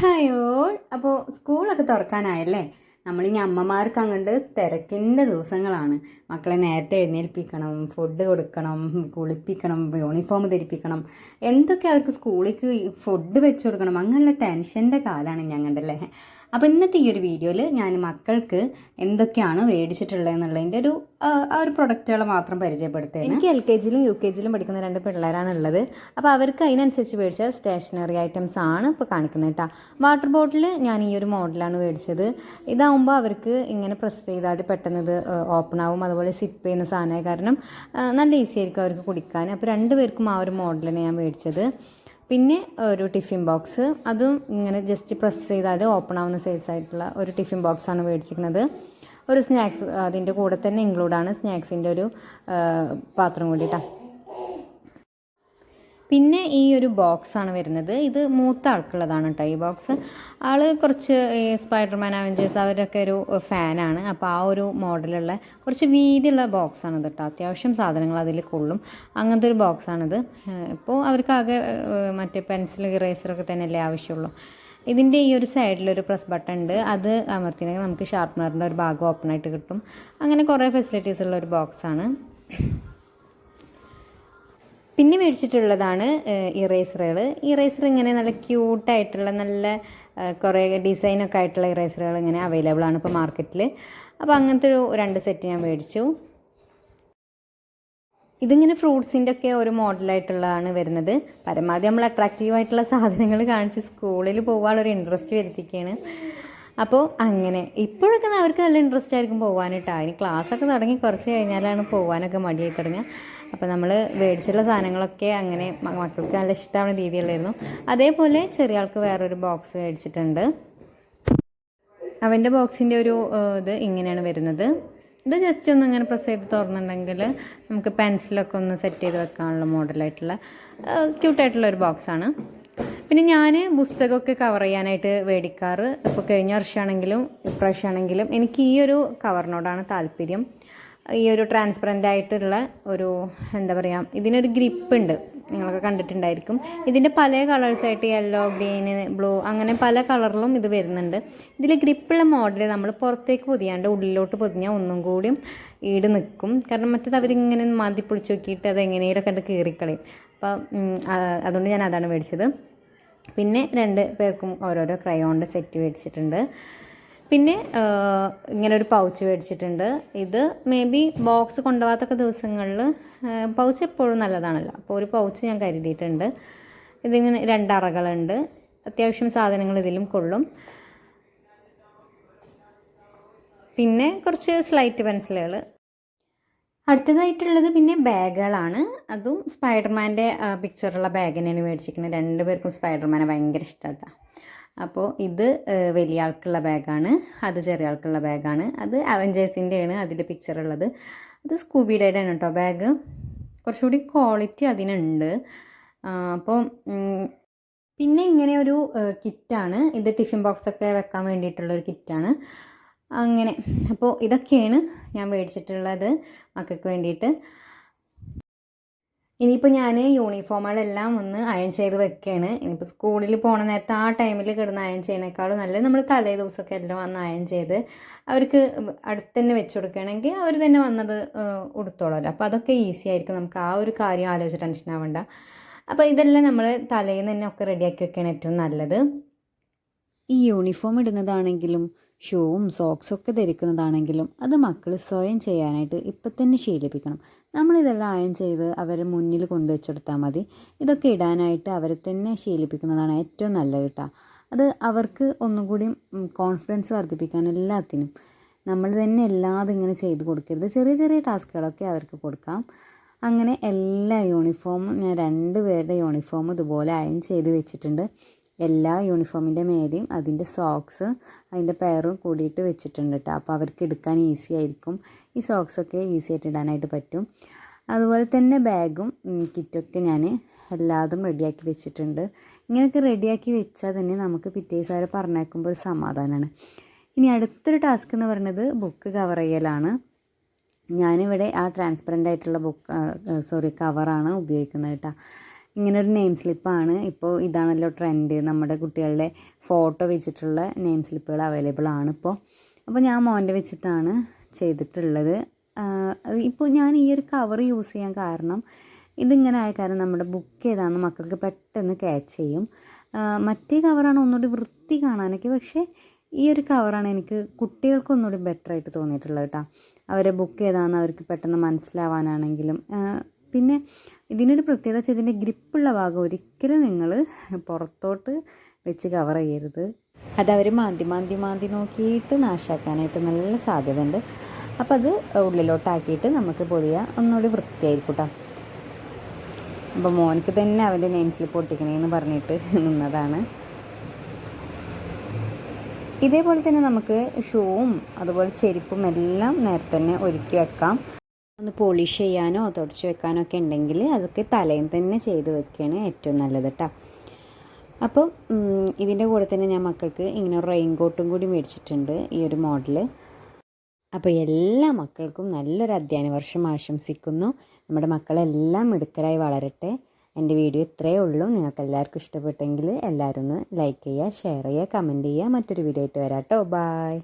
ഹയോ അപ്പോൾ സ്കൂളൊക്കെ തുറക്കാനായല്ലേ? നമ്മളിനി അമ്മമാർക്ക് അങ്ങോട്ട് തിരക്കിന്റെ ദിവസങ്ങളാണ്. മക്കളെ നേരത്തെ എഴുന്നേൽപ്പിക്കണം ഫുഡ് കൊടുക്കണം കുളിപ്പിക്കണം യൂണിഫോം ധരിപ്പിക്കണം. എന്തൊക്കെ അവർക്ക് സ്കൂളിലേക്ക് ഫുഡ് വെച്ച് കൊടുക്കണം? അങ്ങനെയുള്ള ടെൻഷന്റെ കാലമാണ് ഞങ്ങളുടെ അല്ലേ അപ്പോൾ ഇന്നത്തെ ഈ ഒരു വീഡിയോയിൽ ഞാൻ മക്കൾക്ക് എന്തൊക്കെയാണ് മേടിച്ചിട്ടുള്ളത് എന്നുള്ളതിന്റെ ഒരു ആ, ഒരു പ്രൊഡക്റ്റുകൾ മാത്രം പരിചയപ്പെടുത്തുകയാണ് എനിക്ക് എൽ കെ ജിയിലും യു കെ ജിയിലും പഠിക്കുന്ന രണ്ട് പിള്ളേരാണ് ഉള്ളത് അപ്പോൾ അവർക്ക് അതിനനുസരിച്ച് മേടിച്ച സ്റ്റേഷനറി ഐറ്റംസ് ആണ് ഇപ്പോൾ കാണിക്കുന്നത് കേട്ടോ. വാട്ടർ ബോട്ടിൽ ഞാൻ ഈ ഒരു മോഡലാണ് മേടിച്ചത്. ഇതാവുമ്പോൾ അവർക്ക് ഇങ്ങനെ പ്രസ് ചെയ്താൽ പെട്ടെന്ന് ഇത് ഓപ്പൺ ആവും. അതുപോലെ സിപ്പ് ചെയ്യുന്ന സാധനമായി കാരണം നല്ല ഈസി ആയിരിക്കും അവർക്ക് കുടിക്കാൻ. അപ്പോൾ രണ്ടുപേർക്കും ആ ഒരു മോഡലാണ് ഞാൻ മേടിച്ചത്. പിന്നെ ഒരു ടിഫിൻ ബോക്സ്. അതും ഇങ്ങനെ ജസ്റ്റ് പ്രസ് ചെയ്താൽ ഓപ്പൺ ആവുന്ന സൈസ് ആയിട്ടുള്ള ഒരു ടിഫിൻ ബോക്സ് ആണ് മേടിച്ചിരിക്കുന്നത്. ഒരു സ്നാക്സ് അതിന്റെ കൂടെ തന്നെ ഇൻക്ലൂഡാണ് സ്നാക്സിന്റെ ഒരു പാത്രം കൂടിയിട്ടാണ് പിന്നെ ഈ ഒരു ബോക്സാണ് വരുന്നത്. ഇത് മൂത്ത ആൾക്കുള്ളതാണ് കേട്ടോ ഈ ബോക്സ് ആൾ കുറച്ച് ഈ സ്പൈഡർമാൻ അവഞ്ചേഴ്സ് അവരൊക്കെ ഒരു ഫാനാണ് അപ്പോൾ ആ ഒരു മോഡലുള്ള കുറച്ച് വീതിയുള്ള ബോക്സാണ് കേട്ടോ അത്യാവശ്യം സാധനങ്ങൾ അതിൽ കൊള്ളും. അങ്ങനത്തെ ഒരു ബോക്സാണിത് ഇപ്പോൾ അവർക്കാകെ മറ്റേ പെൻസിൽ ഇറേസറൊക്കെ തന്നെയല്ലേ ആവശ്യമുള്ളൂ. ഇതിന്റെ ഈ ഒരു സൈഡിലൊരു പ്രസ് ബട്ടൺ ഉണ്ട്. അത് അമർത്തിനെങ്കിൽ നമുക്ക് ഷാർപ്പനറിന്റെ ഒരു ഭാഗം ഓപ്പൺ ആയിട്ട് കിട്ടും. അങ്ങനെ കുറേ ഫെസിലിറ്റീസ് ഉള്ള ഒരു ബോക്സാണ് പിന്നെ മേടിച്ചിട്ടുള്ളതാണ് ഇറേസറുകൾ ഇറേസർ ഇങ്ങനെ നല്ല ക്യൂട്ടായിട്ടുള്ള നല്ല കുറേ ഡിസൈനൊക്കെ ആയിട്ടുള്ള ഇറേസറുകൾ ഇങ്ങനെ അവൈലബിൾ ആണ് ഇപ്പോൾ മാർക്കറ്റിൽ അപ്പോൾ അങ്ങനത്തെ ഒരു രണ്ട് സെറ്റ് ഞാൻ മേടിച്ചു. ഇതിങ്ങനെ ഫ്രൂട്ട്സിന്റെ ഒക്കെ ഒരു മോഡലായിട്ടുള്ളതാണ് വരുന്നത്. പരമാവധി നമ്മൾ അട്രാക്റ്റീവ് ആയിട്ടുള്ള സാധനങ്ങൾ കാണിച്ച് സ്കൂളിൽ പോകാനുള്ളൊരു ഇൻട്രസ്റ്റ് വരുത്തിക്കുകയാണ് അപ്പോൾ അങ്ങനെ. ഇപ്പോഴൊക്കെ അവർക്ക് നല്ല ഇൻട്രസ്റ്റ് ആയിരിക്കും പോകാനിട്ടാ ഇനി ക്ലാസ്സൊക്കെ തുടങ്ങി കുറച്ച് കഴിഞ്ഞാലാണ് പോകാനൊക്കെ മടിയായി തുടങ്ങുക. അപ്പോൾ നമ്മൾ മേടിച്ചുള്ള സാധനങ്ങളൊക്കെ അങ്ങനെ മക്കൾക്ക് നല്ല ഇഷ്ടമാവുന്ന രീതിയിലായിരുന്നു അതേപോലെ ചെറിയ ആൾക്ക് വേറൊരു ബോക്സ് മേടിച്ചിട്ടുണ്ട്. അവന്റെ ബോക്സിന്റെ ഒരു ഇത് ഇങ്ങനെയാണ് വരുന്നത്. ഇത് ജസ്റ്റ് ഒന്ന് ഇങ്ങനെ പ്രസ് ചെയ്ത് തുറന്നിട്ടുണ്ടെങ്കിൽ നമുക്ക് പെൻസിലൊക്കെ ഒന്ന് സെറ്റ് ചെയ്ത് വെക്കാനുള്ള മോഡലായിട്ടുള്ള ക്യൂട്ടായിട്ടുള്ള ഒരു ബോക്സാണ് പിന്നെ ഞാൻ പുസ്തകമൊക്കെ കവർ ചെയ്യാനായിട്ട് മേടിക്കാറ് ഇപ്പോൾ കഴിഞ്ഞ വർഷമാണെങ്കിലും ഇപ്രാവശ്യമാണെങ്കിലും എനിക്ക് ഈ ഒരു കവറിനോടാണ് താല്പര്യം. ഈ ഒരു ട്രാൻസ്പെറന്റ് ആയിട്ടുള്ള ഒരു എന്താ പറയുക ഇതിനൊരു ഗ്രിപ്പ് ഉണ്ട്. നിങ്ങളൊക്കെ കണ്ടിട്ടുണ്ടായിരിക്കും. ഇതിന്റെ പല കളേഴ്സായിട്ട് യെല്ലോ ഗ്രീന് ബ്ലൂ അങ്ങനെ പല കളറിലും ഇത് വരുന്നുണ്ട്. ഇതിൽ ഗ്രിപ്പുള്ള മോഡൽ നമ്മൾ പുറത്തേക്ക് പൊതിയാണ്ട് ഉള്ളിലോട്ട് പൊതിഞ്ഞാൽ ഒന്നും കൂടിയും ഈട് നിൽക്കും. കാരണം മറ്റേത് അവരിങ്ങനെ മാന്തി പൊളിച്ച് നോക്കിയിട്ട് അത് എങ്ങനെയൊക്കെ കണ്ട് കീറിക്കളയും. അപ്പം അതുകൊണ്ട് ഞാൻ അതാണ് മേടിച്ചത്. പിന്നെ രണ്ട് പേർക്കും ഓരോരോ ക്രയോണിന്റെ സെറ്റ് മേടിച്ചിട്ടുണ്ട്. പിന്നെ ഇങ്ങനെ ഒരു പൗച്ച് മേടിച്ചിട്ടുണ്ട്. ഇത് മേ ബി ബോക്സ് കൊണ്ടുപോകാത്തൊക്കെ ദിവസങ്ങളിൽ പൗച്ച് എപ്പോഴും നല്ലതാണല്ലോ. അപ്പോൾ ഒരു പൗച്ച് ഞാൻ കരുതിയിട്ടുണ്ട്. ഇതിങ്ങനെ രണ്ടറകളുണ്ട് അത്യാവശ്യം സാധനങ്ങൾ ഇതിലും കൊള്ളും. പിന്നെ കുറച്ച് സ്ലൈറ്റ് പെൻസിലുകൾ അടുത്തതായിട്ടുള്ളത് പിന്നെ ബാഗുകളാണ്. അതും സ്പൈഡർമാന്റെ പിക്ചറുള്ള ബാഗ് തന്നെയാണ് മേടിച്ചിരിക്കുന്നത്. രണ്ടുപേർക്കും സ്പൈഡർമാനെ ഭയങ്കര ഇഷ്ടമാട്ടോ അപ്പോൾ ഇത് വലിയ ആൾക്കുള്ള ബാഗാണ്. അത് ചെറിയ ആൾക്കുള്ള ബാഗാണ്. അത് അവഞ്ചേഴ്സിന്റെയാണ് അതിൽ പിക്ചർ ഉള്ളത്. അത് സ്കൂബിയുടെ ആണ് കേട്ടോ ബാഗ്. കുറച്ചുകൂടി ക്വാളിറ്റി അതിനുണ്ട്. അപ്പോൾ പിന്നെ ഇങ്ങനെ ഒരു കിറ്റാണ്. ഇത് ടിഫിൻ ബോക്സ് ഒക്കെ വെക്കാൻ വേണ്ടിയിട്ടുള്ളൊരു കിറ്റാണ്. അങ്ങനെ. അപ്പോൾ ഇതൊക്കെയാണ് ഞാൻ മേടിച്ചിട്ടുള്ളത് മക്കൾക്ക് വേണ്ടിയിട്ട്. ഇനിയിപ്പോൾ ഞാൻ യൂണിഫോമുകളെല്ലാം ഒന്ന് അയൺ ചെയ്ത് വെക്കുകയാണ് ഇനിയിപ്പോൾ സ്കൂളിൽ പോണ നേരത്തെ ആ ടൈമിൽ കിടന്ന് അയൺ ചെയ്യണേക്കാളും നല്ലത്. നമ്മൾ തലേ ദിവസമൊക്കെ എല്ലാം വന്ന് അയൺ ചെയ്ത് അവർക്ക് അടുത്ത് തന്നെ വെച്ച് കൊടുക്കുകയാണെങ്കിൽ അവർ തന്നെ വന്നത് ഉടുത്തോളല്ലോ അപ്പോൾ അതൊക്കെ ഈസി ആയിരിക്കും. നമുക്ക് ആ ഒരു കാര്യം ആലോചിച്ച് ടെൻഷൻ ആവണ്ട. അപ്പോൾ ഇതെല്ലാം നമ്മൾ തലേന്ന് തന്നെ ഒക്കെ റെഡിയാക്കി വെക്കുകയാണ് ഏറ്റവും നല്ലത്. ഈ യൂണിഫോം ഇടുന്നതാണെങ്കിലും ഷൂവും സോക്സും ഒക്കെ ധരിക്കുന്നതാണെങ്കിലും അത് മക്കൾ സ്വയം ചെയ്യാനായിട്ട് ഇപ്പം തന്നെ ശീലിപ്പിക്കണം. നമ്മളിതെല്ലാം അയൺ ചെയ്ത് അവരെ മുന്നിൽ കൊണ്ടുവച്ചെടുത്താൽ മതി. ഇതൊക്കെ ഇടാനായിട്ട് അവരെ തന്നെ ശീലിപ്പിക്കുന്നതാണ് ഏറ്റവും നല്ലത് കേട്ടോ. അത് അവർക്ക് ഒന്നും കൂടി കോൺഫിഡൻസ് വർദ്ധിപ്പിക്കാൻ എല്ലാത്തിനും. നമ്മൾ തന്നെ എല്ലാതും ഇങ്ങനെ ചെയ്ത് കൊടുക്കരുത്. ചെറിയ ചെറിയ ടാസ്കുകളൊക്കെ അവർക്ക് കൊടുക്കാം. അങ്ങനെ എല്ലാ യൂണിഫോമും ഞാൻ രണ്ട് പേരുടെ യൂണിഫോം ഇതുപോലെ അയൺ ചെയ്ത് വെച്ചിട്ടുണ്ട്. എല്ലാ യൂണിഫോമിന്റെ മേലെയും അതിന്റെ സോക്സ് അതിന്റെ പെയറും കൂടിയിട്ട് വെച്ചിട്ടുണ്ട് കേട്ടോ അപ്പോൾ അവർക്ക് എടുക്കാൻ ഈസി ആയിരിക്കും. ഈ സോക്സൊക്കെ ഈസി ആയിട്ട് ഇടാനായിട്ട് പറ്റും. അതുപോലെ തന്നെ ബാഗും കിറ്റൊക്കെ ഞാൻ എല്ലാതും റെഡിയാക്കി വെച്ചിട്ടുണ്ട്. ഇങ്ങനെയൊക്കെ റെഡിയാക്കി വെച്ചാൽ തന്നെ നമുക്ക് പിറ്റേ അവരെ പറഞ്ഞേക്കുമ്പോൾ ഒരു സമാധാനമാണ് ഇനി അടുത്തൊരു ടാസ്ക് എന്ന് പറയുന്നത് ബുക്ക് കവർ ചെയ്യലാണ്. ഞാനിവിടെ ആ ട്രാൻസ്പെറന്റ് ആയിട്ടുള്ള ബുക്ക് സോറി കവറാണ് ഉപയോഗിക്കുന്നത് കേട്ടോ ഇങ്ങനെ ഒരു നെയിം സ്ലിപ്പാണ് ഇപ്പോൾ ഇതാണല്ലോ ട്രെൻഡ് നമ്മുടെ കുട്ടികളുടെ ഫോട്ടോ വെച്ചിട്ടുള്ള നെയിം സ്ലിപ്പുകൾ അവൈലബിൾ ആണ് ഇപ്പോൾ അപ്പോൾ ഞാൻ മോന്റെ വെച്ചിട്ടാണ് ചെയ്തിട്ടുള്ളത്. ഇപ്പോൾ ഞാൻ ഈ ഒരു കവർ യൂസ് ചെയ്യാൻ കാരണം ഇതിങ്ങനെ ആയ കാരണം നമ്മുടെ ബുക്ക് ഏതാണെന്ന് മക്കൾക്ക് പെട്ടെന്ന് ക്യാച്ച് ചെയ്യും. മറ്റേ കവറാണ് ഒന്നുകൂടി വൃത്തി കാണാനൊക്കെ പക്ഷേ ഈ ഒരു കവറാണ് എനിക്ക് കുട്ടികൾക്ക് ഒന്നുകൂടി ബെറ്റർ ആയിട്ട് തോന്നിയിട്ടുള്ളത് കേട്ടോ. അവരെ ബുക്ക് ഏതാണെന്ന് അവർക്ക് പെട്ടെന്ന് മനസ്സിലാവാനാണെങ്കിലും പിന്നെ ഇതിനൊരു പ്രത്യേകത വെച്ചാൽ ഇതിന്റെ ഗ്രിപ്പുള്ള ഭാഗം ഒരിക്കലും നിങ്ങൾ പുറത്തോട്ട് വെച്ച് കവർ ചെയ്യരുത്. അതവർ മാന്തി മാന്തി മാന്തി നോക്കിയിട്ട് നാശാക്കാനായിട്ട് നല്ല സാധ്യതയുണ്ട്. അപ്പോൾ അത് ഉള്ളിലോട്ടാക്കിയിട്ട് നമുക്ക് പൊതിയ ഒന്നുകൂടി വൃത്തിയായിരിക്കും കേട്ടോ അപ്പോൾ മോനക്ക് തന്നെ അവന്റെ നെയിം സ്ലിപ്പ് പറഞ്ഞിട്ട് നിന്നതാണ്. ഇതേപോലെ തന്നെ നമുക്ക് ഷൂവും അതുപോലെ ചെരുപ്പും എല്ലാം നേരത്തെ തന്നെ ഒരുക്കി വെക്കാം. ഒന്ന് പോളിഷ് ചെയ്യാനോ തുടച്ച് വെക്കാനോ ഒക്കെ ഉണ്ടെങ്കിൽ അതൊക്കെ തലയിൽ തന്നെ ചെയ്ത് വെക്കുകയാണ് ഏറ്റവും നല്ലത് കേട്ടോ അപ്പോൾ ഇതിന്റെ കൂടെ തന്നെ ഞാൻ മക്കൾക്ക് ഇങ്ങനെ റെയിൻ കോട്ടും കൂടി മേടിച്ചിട്ടുണ്ട് ഈ ഒരു മോഡൽ അപ്പോൾ എല്ലാ മക്കൾക്കും നല്ലൊരു അധ്യയന വർഷം ആശംസിക്കുന്നു. നമ്മുടെ മക്കളെല്ലാം മിടുക്കരായി വളരട്ടെ. എന്റെ വീഡിയോ ഇത്രയേ ഉള്ളൂ. നിങ്ങൾക്ക് എല്ലാവർക്കും ഇഷ്ടപ്പെട്ടെങ്കിൽ എല്ലാവരും ഒന്ന് ലൈക്ക് ചെയ്യുക ഷെയർ ചെയ്യുക കമന്റ് ചെയ്യുക. മറ്റൊരു വീഡിയോ ആയിട്ട് വരാം കേട്ടോ ബായ്.